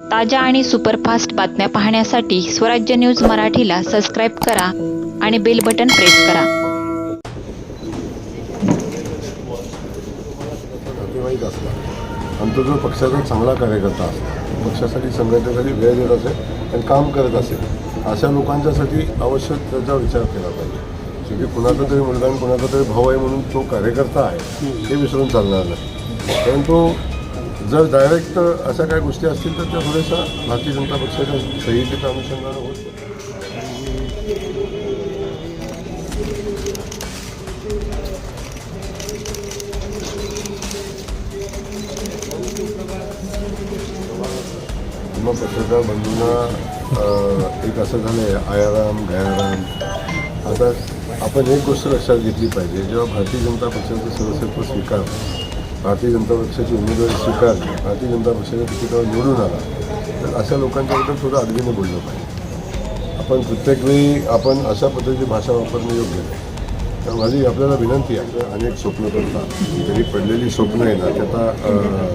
ताज्या आणि सुपरफास्ट बातम्या पाहण्यासाठी स्वराज्य न्यूज मराठीला सबस्क्राईब करा आणि बेल बटन प्रेस करा. नातेवाईक असला तो जो पक्षाचा चांगला कार्यकर्ता असला पक्षासाठी संघटनेसाठी वेळ देत असेल आणि काम करत असेल अशा लोकांच्यासाठी आवश्यक त्याचा विचार केला पाहिजे. शेवटी कुणाचा तरी मुलगा आणि कुणाचा तरी भाऊ आहे म्हणून तो कार्यकर्ता आहे हे विसरून चालणार नाही. परंतु जर डायरेक्ट अशा काही गोष्टी असतील तर त्या थोड्याशा भारतीय जनता पक्षाच्या संहितेच्या अनुषंगानं होत. मग पत्रकार बंधूंना एक असं झालं आहे आयाराम गयाराम. आता आपण एक गोष्ट लक्षात घेतली पाहिजे जेव्हा भारतीय जनता पक्षाचं सदस्यत्व स्वीकार भारतीय जनता पक्षाची उमेदवारी स्वीकारली भारतीय जनता पक्षाच्या तिकिटावर निवडून आला तर अशा लोकांच्याबद्दल थोडं अडगीने बोललं पाहिजे. आपण प्रत्येक वेळी आपण अशा पद्धतीची भाषा वापरणं योग्य नाही. तर माझी आपल्याला विनंती आहे अनेक स्वप्न करतात तरी पडलेली स्वप्न आहे ना त्याचा आता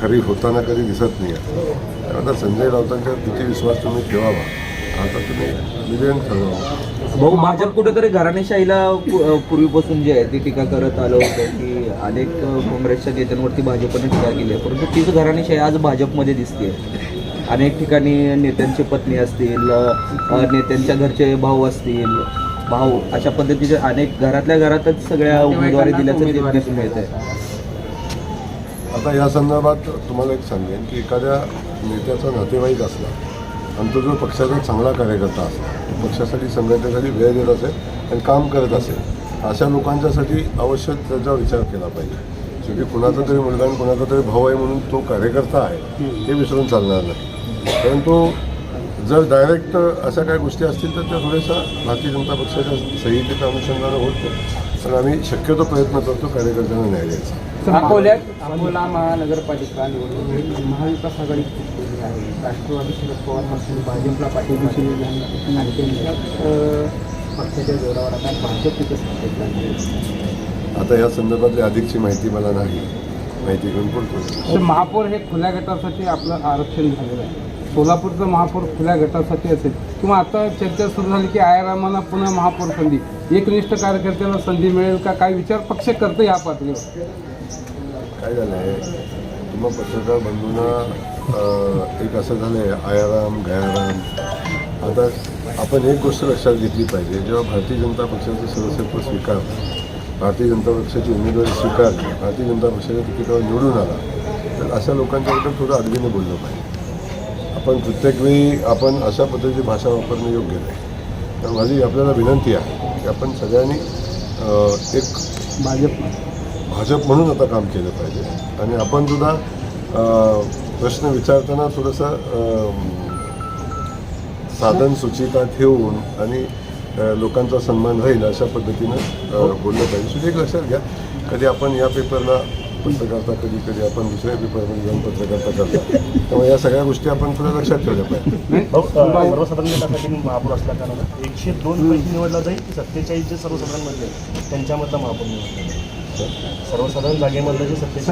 खरी होताना कधी दिसत नाही आहे आता संजय राऊतांच्या किती विश्वास तुम्ही ठेवावा? आता तुम्ही ठरवा भाऊ माझ्या कुठेतरी घराणेशाहीला पु- पूर्वीपासून जे आहे ती टीका करत आलं होतं की अनेक काँग्रेसच्या नेत्यांवरती भाजपने टीका केली आहे. परंतु तीच घराणेशाही आज भाजपमध्ये दिसते अनेक ठिकाणी नेत्यांची पत्नी असतील अ, नेत्यांच्या घरचे भाऊ असतील भाऊ अशा पद्धतीचे अनेक घरातल्या घरातच सगळ्या उमेदवारी दिल्याचं ते दिसून येत आहे. आता या संदर्भात तुम्हाला एक सांगेन की एखाद्या नेत्याचा नातेवाईक असला आणि तो जो पक्षाचा चांगला कार्यकर्ता असेल पक्षासाठी संघटनेसाठी वेळ देत असेल आणि काम करत असेल अशा लोकांच्यासाठी आवश्यक त्याचा विचार केला पाहिजे. शेवटी कुणाचा तरी मुलगा आणि कुणाचा तरी भाऊ आहे म्हणून तो कार्यकर्ता आहे हे विसरून चालणार नाही. परंतु जर डायरेक्ट अशा काही गोष्टी असतील तर त्या थोड्याशा भारतीय जनता पक्षाच्या संहितेच्या अनुषंगानं होत तर पण आम्ही शक्यतो प्रयत्न करतो कार्यकर्त्यांना न्याय द्यायचा. अकोल्यात अकोला महानगरपालिका निवडणूक महाविकास आघाडी आहे. राष्ट्रवादी शरद पवारपासून भाजपला पाठिंबा दिलेला आहे. आणि त्यांच्याच अ, पक्षाच्या जोरावर आता भाजप तिथे आहे. आता या संदर्भातली अधिकची माहिती मला नाही. माहिती घेऊन बोलतो महापौर हे खुल्या गटासाठी आपलं आरक्षण झालेलं आहे. सोलापूरचं महापौर खुल्या गटासाठी असेल. किंवा आता चर्चा सुरू झाली की आयारामांना पुन्हा महापौर संधी. एकनिष्ठ कार्यकर्त्याला संधी मिळेल का? काय विचार पक्ष करतं या पातळीवर? काय झालं आहे तुम्हा पत्रकार बंधूंना एक असं झालं आहे आयाराम गयाराम. आता आपण एक गोष्ट लक्षात घेतली पाहिजे जेव्हा भारतीय जनता पक्षाचं सदस्यत्व स्वीकार भारतीय जनता पक्षाची उमेदवारी स्वीकारली भारतीय जनता पक्षाच्या तिकिटावर निवडून आला तर अशा लोकांच्याबद्दल थोडं अडगीने बोललं पाहिजे. आपण प्रत्येक वेळी आपण अशा पद्धतीची भाषा वापरणं योग्य नाही. तर माझी आपल्याला विनंती आहे की आपण सगळ्यांनी एक भाजप. भाजप म्हणून आता काम केलं पाहिजे. आणि आपण सुद्धा प्रश्न विचारताना थोडंसं साधन सुचिता ठेवून आणि लोकांचा सन्मान राहील अशा पद्धतीनं अ, बोललं पाहिजे शेवटी एक लक्षात घ्या. कधी आपण या पेपरला पत्रकारता कधी कधी आपण दुसऱ्या पेपरमध्ये जाऊन पत्रकारता करता. त्यामुळे या सगळ्या गोष्टी आपण थोड्या लक्षात ठेवल्या पाहिजे. अ, सर्वसाधारण गटासाठी महापौर असल्या कारणानं एकशे दोन पैकी निवडला जाईल की सत्तेचाळीस जे सर्वसाधारण मधले त्यांच्यामधला महापौर निवडला जाईल. सर्वसाधारण जागेमधलं जे सत्तेचाळीस